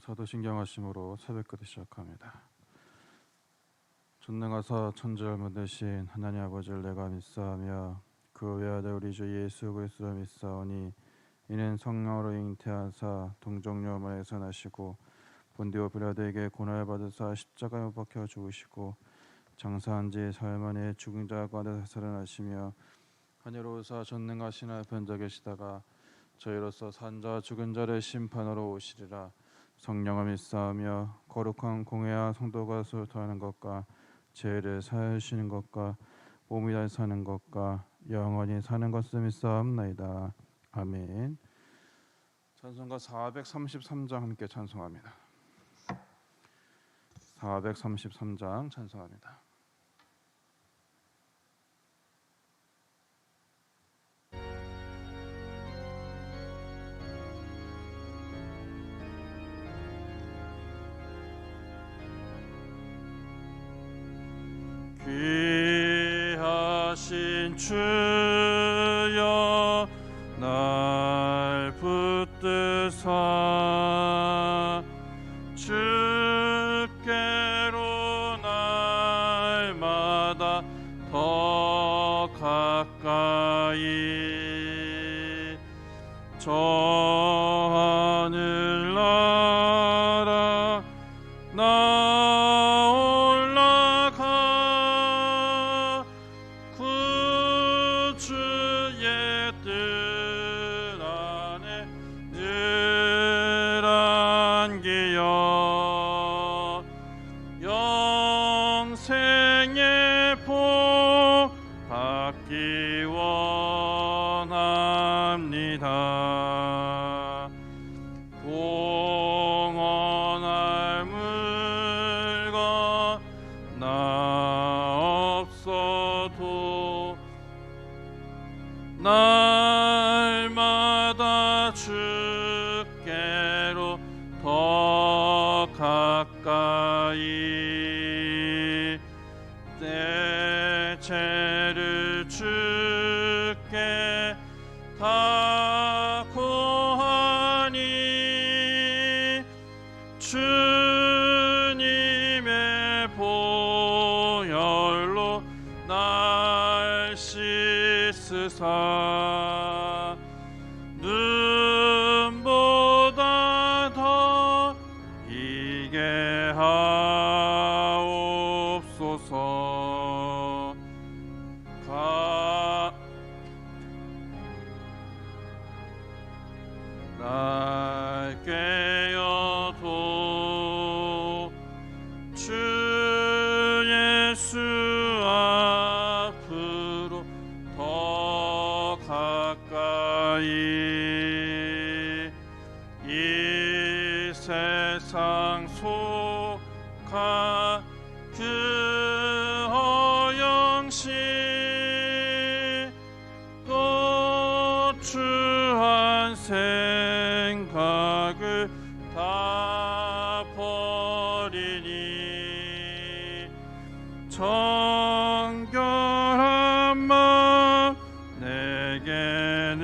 사도신경하심으로 새벽기도 시작합니다. 전능하사 천지를 되신 하나님 아버지를 내가 믿사하며 그 외아들 우리 주 예수 그리스도를 믿사오니 이는 성령으로 잉태하사 동정녀만에서 나시고 본디오 빌라도에게 고난을 받으사 십자가에 못 박혀 죽으시고 장사한 지 사흘 만에 죽은 자 가운데 살아나시며 하늘로사 전능하신 하편자 계시다가 저희로서 산자 죽은 자를 심판하러 오시리라 성령을 믿사하며 거룩한 공회와 성도가 소통하는 것과 죄를 사하시는 것과 몸이 잘 사는 것과 영원히 사는 것을 믿사옵나이다. 아멘. 찬송가 433장 함께 찬송합니다. 433장 찬송합니다 귀하신 주여 날 붙드사 내 죄를 주께 다 고하니 주님의 보혈로 날 씻으사 버리니 정결한 마음 내게는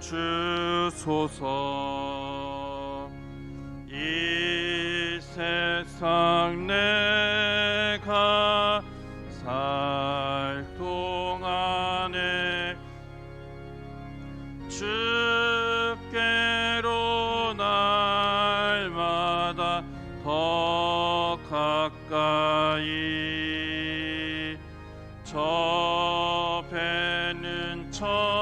주소서. 이 세상 내 저 배는 천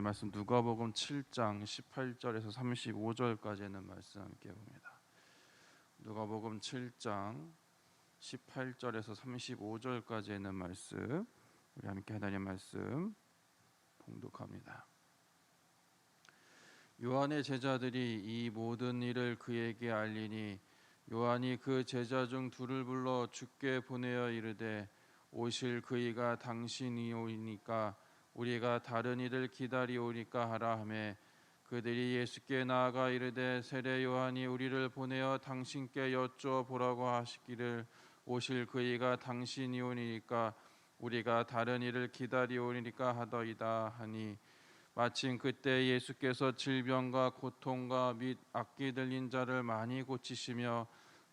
하나님 말씀 누가복음 7장 18절에서 35절까지 있는 말씀 함께 봅니다. 누가복음 7장 18절에서 35절까지 있는 말씀 우리 함께 하나님 말씀 봉독합니다. 요한의 제자들이 이 모든 일을 그에게 알리니 요한이 그 제자 중 둘을 불러 주께 보내어 이르되 오실 그이가 당신이오니까 우리가 다른 이를 기다리오니까 하라 하매 그들이 예수께 나아가 이르되 세례 요한이 우리를 보내어 당신께 여쭈어 보라고 하시기를 오실 그이가 당신이오니까 우리가 다른 이를 기다리오니까 하더이다 하니 마침 그때 예수께서 질병과 고통과 및 악기 들린 자를 많이 고치시며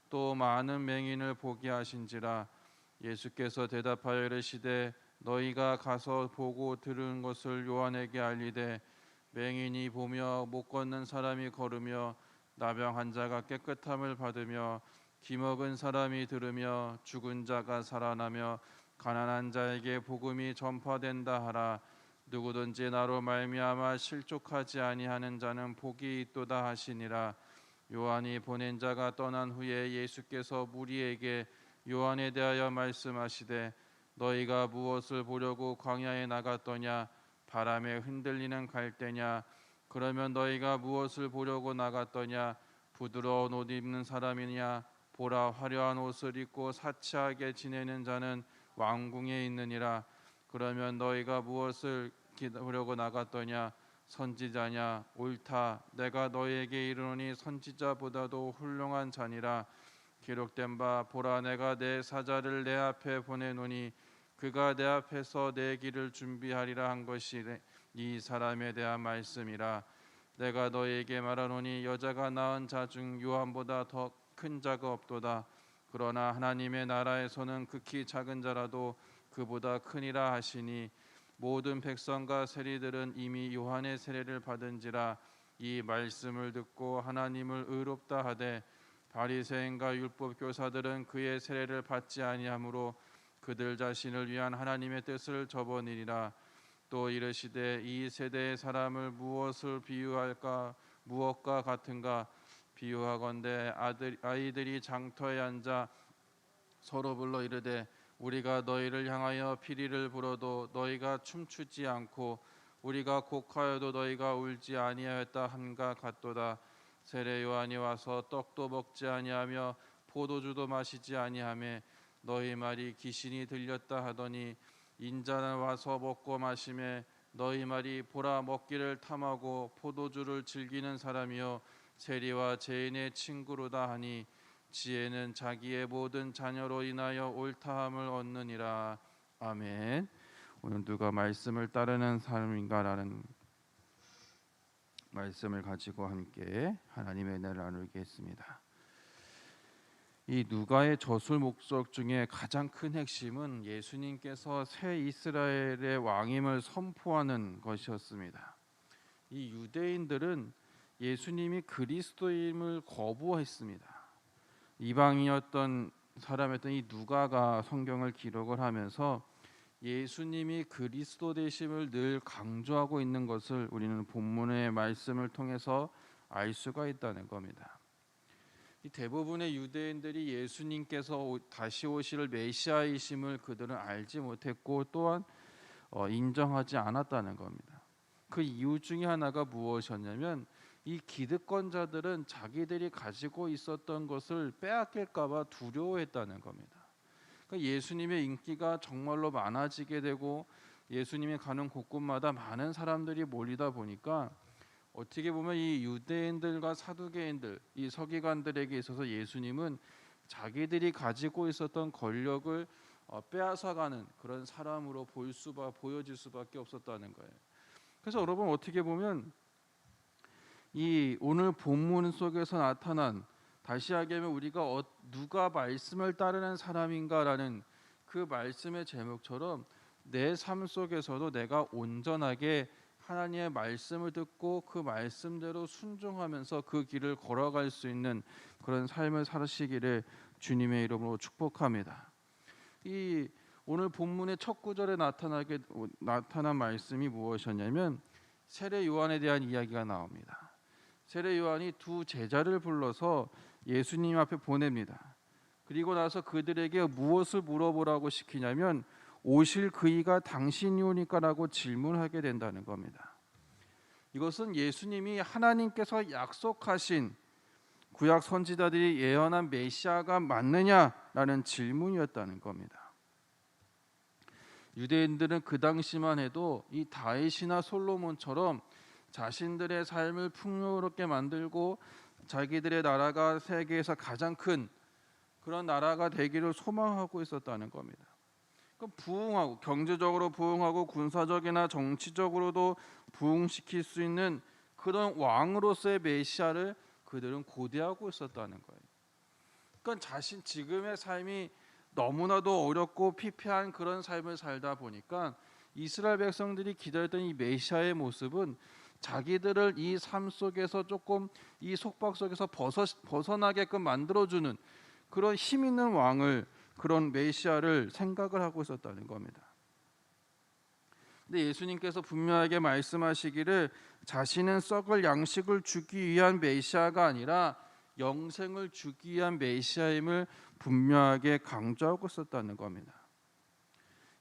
또 많은 맹인을 보게 하신지라 예수께서 대답하여 이르시되 너희가 가서 보고 들은 것을 요한에게 알리되 맹인이 보며 못 걷는 사람이 걸으며 나병 환자가 깨끗함을 받으며 기먹은 사람이 들으며 죽은 자가 살아나며 가난한 자에게 복음이 전파된다 하라. 누구든지 나로 말미암아 실족하지 아니하는 자는 복이 있도다 하시니라. 요한이 보낸 자가 떠난 후에 예수께서 무리에게 요한에 대하여 말씀하시되 너희가 무엇을 보려고 광야에 나갔더냐? 바람에 흔들리는 갈대냐? 그러면 너희가 무엇을 보려고 나갔더냐? 부드러운 옷 입는 사람이냐? 보라 화려한 옷을 입고 사치하게 지내는 자는 왕궁에 있느니라. 그러면 너희가 무엇을 기다려고 나갔더냐? 선지자냐? 옳다. 내가 너희에게 이르노니 선지자보다도 훌륭한 자니라. 기록된 바 보라 내가 내 사자를 내 앞에 보내노니 그가 내 앞에서 내 길을 준비하리라 한 것이 이 사람에 대한 말씀이라. 내가 너희에게 말하노니 여자가 낳은 자 중 요한보다 더 큰 자가 없도다. 그러나 하나님의 나라에서는 극히 작은 자라도 그보다 크니라 하시니 모든 백성과 세리들은 이미 요한의 세례를 받은지라. 이 말씀을 듣고 하나님을 의롭다 하되 바리새인과 율법 교사들은 그의 세례를 받지 아니하므로 그들 자신을 위한 하나님의 뜻을 접어니리라. 또 이르시되 이 세대의 사람을 무엇을 비유할까 무엇과 같은가? 비유하건대 아들 아이들이 장터에 앉아 서로 불러 이르되 우리가 너희를 향하여 피리를 불어도 너희가 춤추지 않고 우리가 곡하여도 너희가 울지 아니하였다 함과 같도다. 세례 요한이 와서 떡도 먹지 아니하며 포도주도 마시지 아니하며 너희 말이 귀신이 들렸다 하더니 인자는 와서 먹고 마시매 너희 말이 보라 먹기를 탐하고 포도주를 즐기는 사람이요 세리와 죄인의 친구로다 하니 지혜는 자기의 모든 자녀로 인하여 옳다함을 얻느니라 아멘. 오늘 누가 말씀을 따르는 사람인가라는 말씀을 가지고 함께 하나님의 은혜를 나누겠습니다. 이 누가의 저술 목적 중에 가장 큰 핵심은 예수님께서 새 이스라엘의 왕임을 선포하는 것이었습니다. 이 유대인들은 예수님이 그리스도임을 거부했습니다. 이방이었던 사람이었던 이 누가가 성경을 기록을 하면서 예수님이 그리스도 되심을 늘 강조하고 있는 것을 우리는 본문의 말씀을 통해서 알 수가 있다는 겁니다. 이 대부분의 유대인들이 예수님께서 오- 다시 오실 메시아이심을 그들은 알지 못했고 또한 어, 인정하지 않았다는 겁니다. 그 이유 중에 하나가 무엇이었냐면 이 기득권자들은 자기들이 가지고 있었던 것을 빼앗길까봐 두려워했다는 겁니다. 그러니까 예수님의 인기가 정말로 많아지게 되고 예수님이 가는 곳곳마다 많은 사람들이 몰리다 보니까 어떻게 보면 이 유대인들과 사두개인들, 이 서기관들에게 있어서 예수님은 자기들이 가지고 있었던 권력을 어, 빼앗아가는 그런 사람으로 보일 수바 보여질 수밖에 없었다는 거예요. 그래서 여러분 어떻게 보면 이 오늘 본문 속에서 나타난 다시 하기하면 우리가 어, 누가 말씀을 따르는 사람인가라는 그 말씀의 제목처럼 내 삶 속에서도 내가 온전하게 하나님의 말씀을 듣고 그 말씀대로 순종하면서 그 길을 걸어갈 수 있는 그런 삶을 살으시기를 주님의 이름으로 축복합니다. 이 오늘 본문의 첫 구절에 나타나게 나타난 말씀이 무엇이었냐면 세례 요한에 대한 이야기가 나옵니다. 세례 요한이 두 제자를 불러서 예수님 앞에 보냅니다. 그리고 나서 그들에게 무엇을 물어보라고 시키냐면 오실 그이가 당신이오니까라고 질문하게 된다는 겁니다. 이것은 예수님이 하나님께서 약속하신 구약 선지자들이 예언한 메시아가 맞느냐라는 질문이었다는 겁니다. 유대인들은 그 당시만 해도 이 다윗이나 솔로몬처럼 자신들의 삶을 풍요롭게 만들고 자기들의 나라가 세계에서 가장 큰 그런 나라가 되기를 소망하고 있었다는 겁니다. 부흥하고 경제적으로 부흥하고 군사적이나 정치적으로도 부흥시킬 수 있는 그런 왕으로서의 메시아를 그들은 고대하고 있었다는 거예요. 그러니까 자신 지금의 삶이 너무나도 어렵고 피폐한 그런 삶을 살다 보니까 이스라엘 백성들이 기다렸던 이 메시아의 모습은 자기들을 이 삶 속에서 조금 이 속박 속에서 벗어, 벗어나게끔 만들어주는 그런 힘 있는 왕을 그런 메시아를 생각을 하고 있었다는 겁니다. 근데 예수님께서 분명하게 말씀하시기를 자신은 썩을 양식을 주기 위한 메시아가 아니라 영생을 주기 위한 메시아임을 분명하게 강조하고 있었다는 겁니다.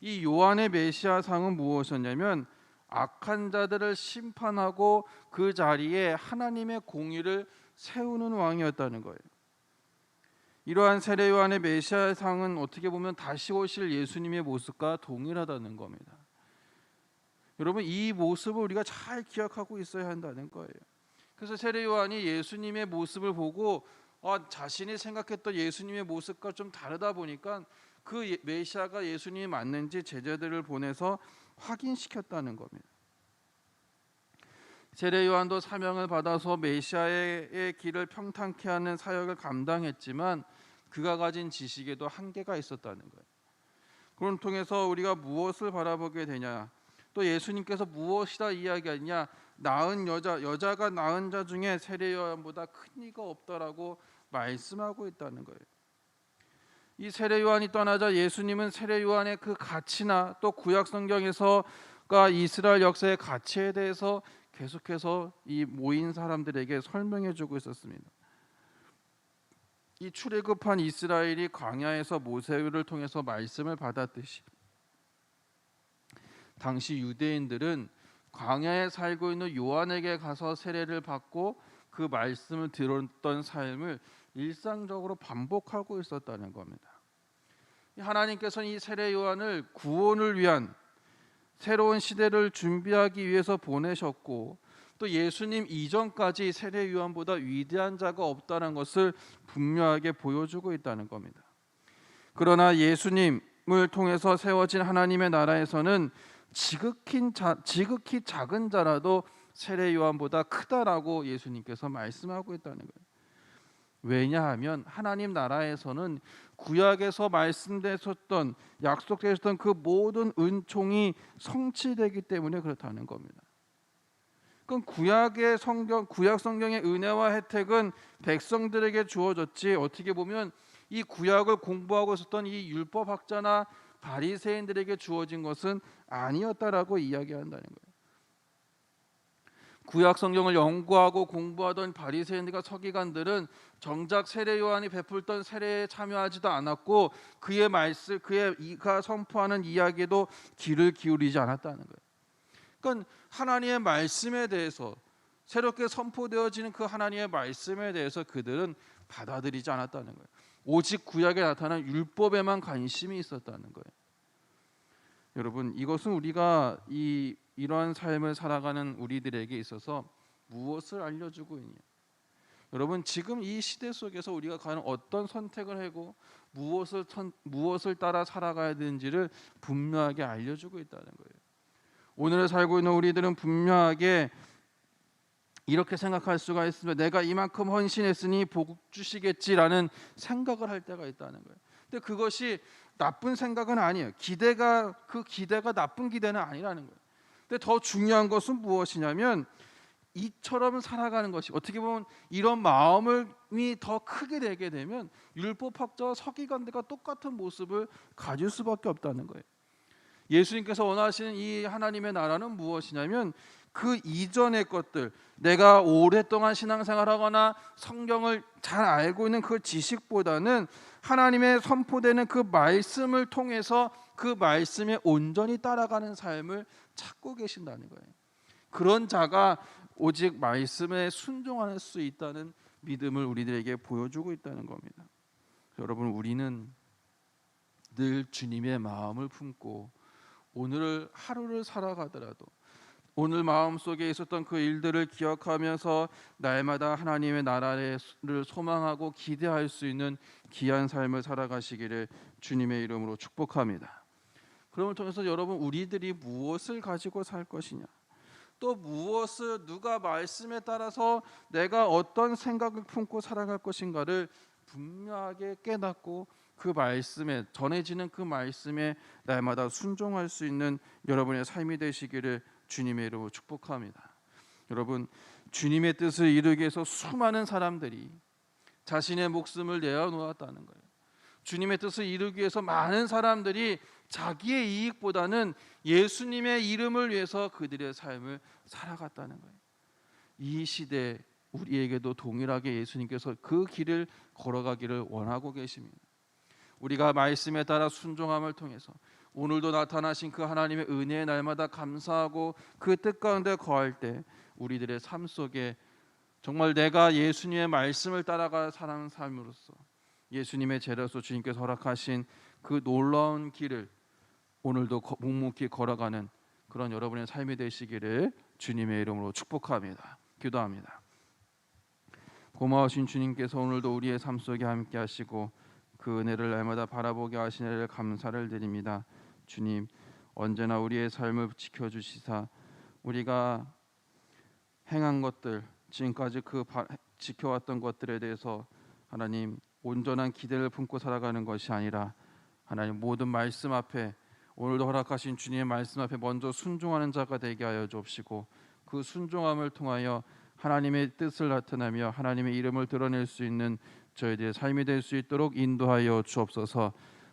이 요한의 메시아상은 무엇이었냐면 악한 자들을 심판하고 그 자리에 하나님의 공의를 세우는 왕이었다는 거예요. 이러한 세례 요한의 메시아상은 어떻게 보면 다시 오실 예수님의 모습과 동일하다는 겁니다. 여러분 이 모습을 우리가 잘 기억하고 있어야 한다는 거예요. 그래서 세례 요한이 예수님의 모습을 보고 아, 자신이 생각했던 예수님의 모습과 좀 다르다 보니까 그 예- 메시아가 예수님이 맞는지 제자들을 보내서 확인시켰다는 겁니다. 세례 요한도 사명을 받아서 메시아의 길을 평탄케 하는 사역을 감당했지만 그가 가진 지식에도 한계가 있었다는 거예요. 그걸 통해서 우리가 무엇을 바라보게 되냐? 또 예수님께서 무엇이다 이야기하냐? 낳은 여자 여자가 낳은 자 중에 세례 요한보다 큰 이가 없다라고 말씀하고 있다는 거예요. 이 세례 요한이 떠나자 예수님은 세례 요한의 그 가치나 또 구약 성경에서가 이스라엘 역사의 가치에 대해서 계속해서 이 모인 사람들에게 설명해 주고 있었습니다. 이 출애굽한 이스라엘이 광야에서 모세를 통해서 말씀을 받았듯이 당시 유대인들은 광야에 살고 있는 요한에게 가서 세례를 받고 그 말씀을 들었던 삶을 일상적으로 반복하고 있었다는 겁니다. 하나님께서는 이 세례 요한을 구원을 위한 새로운 시대를 준비하기 위해서 보내셨고 또 예수님 이전까지 세례 요한보다 위대한 자가 없다는 것을 분명하게 보여주고 있다는 겁니다. 그러나 예수님을 통해서 세워진 하나님의 나라에서는 지극히, 자, 지극히 작은 자라도 세례 요한보다 크다라고 예수님께서 말씀하고 있다는 거예요. 왜냐하면 하나님 나라에서는 구약에서 말씀되셨던 약속되셨던 그 모든 은총이 성취되기 때문에 그렇다는 겁니다. 그럼 구약의 성경 구약 성경의 은혜와 혜택은 백성들에게 주어졌지 어떻게 보면 이 구약을 공부하고 있었던 이 율법 학자나 바리새인들에게 주어진 것은 아니었다라고 이야기한다는 거예요. 구약 성경을 연구하고 공부하던 바리새인들과 서기관들은 정작 세례 요한이 베풀던 세례에 참여하지도 않았고 그의 말씀 그의 이가 선포하는 이야기에도 귀를 기울이지 않았다는 거예요. 그러니까 하나님의 말씀에 대해서 새롭게 선포되어지는 그 하나님의 말씀에 대해서 그들은 받아들이지 않았다는 거예요. 오직 구약에 나타난 율법에만 관심이 있었다는 거예요. 여러분 이것은 우리가 이 이러한 삶을 살아가는 우리들에게 있어서 무엇을 알려주고 있냐? 여러분 지금 이 시대 속에서 우리가 과연 어떤 선택을 하고 무엇을 선, 무엇을 따라 살아가야 되는지를 분명하게 알려주고 있다는 거예요. 오늘 살고 있는 우리들은 분명하게 이렇게 생각할 수가 있습니다. 내가 이만큼 헌신했으니 복 주시겠지라는 생각을 할 때가 있다는 거예요. 근데 그것이 나쁜 생각은 아니에요. 기대가 그 기대가 나쁜 기대는 아니라는 거예요. 근데 더 중요한 것은 무엇이냐면 이처럼 살아가는 것이 어떻게 보면 이런 마음이 더 크게 되게 되면 율법학자와 서기관들과 똑같은 모습을 가질 수밖에 없다는 거예요. 예수님께서 원하시는 이 하나님의 나라는 무엇이냐면 그 이전의 것들 내가 오랫동안 신앙생활하거나 성경을 잘 알고 있는 그 지식보다는 하나님의 선포되는 그 말씀을 통해서 그 말씀에 온전히 따라가는 삶을 찾고 계신다는 거예요. 그런 자가 오직 말씀에 순종할 수 있다는 믿음을 우리들에게 보여주고 있다는 겁니다. 여러분 우리는 늘 주님의 마음을 품고 오늘을 하루를 살아가더라도 오늘 마음속에 있었던 그 일들을 기억하면서 날마다 하나님의 나라를 소망하고 기대할 수 있는 귀한 삶을 살아가시기를 주님의 이름으로 축복합니다. 그럼을 통해서 여러분 우리들이 무엇을 가지고 살 것이냐 또 무엇을 누가 말씀에 따라서 내가 어떤 생각을 품고 살아갈 것인가를 분명하게 깨닫고 그 말씀에 전해지는 그 말씀에 날마다 순종할 수 있는 여러분의 삶이 되시기를 주님의 이름으로 축복합니다. 여러분 주님의 뜻을 이루기 위해서 수많은 사람들이 자신의 목숨을 내어 놓았다는 거예요. 주님의 뜻을 이루기 위해서 많은 사람들이 자기의 이익보다는 예수님의 이름을 위해서 그들의 삶을 살아갔다는 거예요. 이 시대 우리에게도 동일하게 예수님께서 그 길을 걸어가기를 원하고 계십니다. 우리가 말씀에 따라 순종함을 통해서 오늘도 나타나신 그 하나님의 은혜의 날마다 감사하고 그 뜻 가운데 거할 때 우리들의 삶 속에 정말 내가 예수님의 말씀을 따라가 사는 삶으로서 예수님의 제자로서 주님께서 허락하신 그 놀라운 길을 오늘도 묵묵히 걸어가는 그런 여러분의 삶이 되시기를 주님의 이름으로 축복합니다. 기도합니다. 고마우신 주님께서 오늘도 우리의 삶 속에 함께 하시고 그 은혜를 날마다 바라보게 하시는 감사를 드립니다. 주님 언제나 우리의 삶을 지켜 주시사 우리가 행한 것들 지금까지 그 지켜왔던 것들에 대해서 하나님 온전한 기대를 품고 살아가는 것이 아니라 하나님 모든 말씀 앞에 오늘도 허락하신 주님의 말씀 앞에 먼저 순종하는 자가 되게 하여 주옵시고 그 순종함을 통하여 하나님의 뜻을 나타내며 하나님의 이름을 드러낼 수 있는 저희들의 삶이 될 수 있도록 인도하여 주옵소서.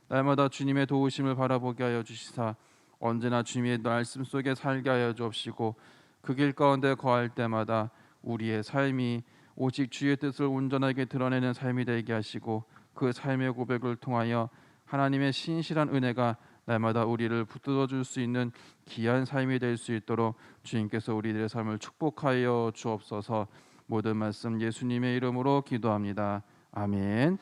날마다 주님의 도우심을 바라보게 하여 주시사 언제나 주님의 말씀 속에 살게 하여 주옵시고 그 길 가운데 거할 때마다 우리의 삶이 오직 주의 뜻을 온전하게 드러내는 삶이 되게 하시고 그 삶의 고백을 통하여 하나님의 신실한 은혜가 날마다 우리를 붙들어 줄 수 있는 귀한 삶이 될 수 있도록 주님께서 우리들의 삶을 축복하여 주옵소서. 모든 말씀 예수님의 이름으로 기도합니다. 아멘.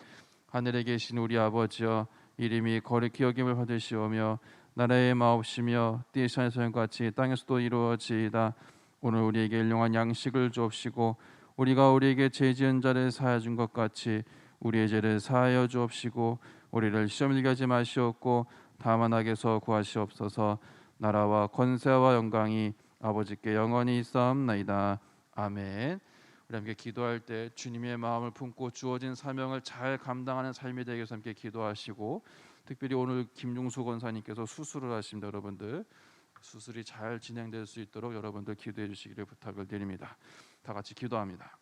하늘에 계신 우리 아버지여 이름이 거룩히 여김을 받으시오며 나라의 마옵시며 띠에서 같이 땅에서도 이루어지이다. 오늘 우리에게 일용한 양식을 주옵시고 우리가 우리에게 죄 지은 자를 사하여 준것 같이 우리의 죄를 사하여 주옵시고 우리를 시험에 들게 하지 마시옵고 다만 악에서 구하시옵소서 나라와 권세와 영광이 아버지께 영원히 있사옵나이다 아멘 함께 기도할 때 주님의 마음을 품고 주어진 사명을 잘 감당하는 삶이 되기 위해서 함께 기도하시고 특별히 오늘 김중수 권사님께서 수술을 하십니다 여러분들. 수술이 잘 진행될 수 있도록 여러분들 기도해 주시기를 부탁을 드립니다. 다 같이 기도합니다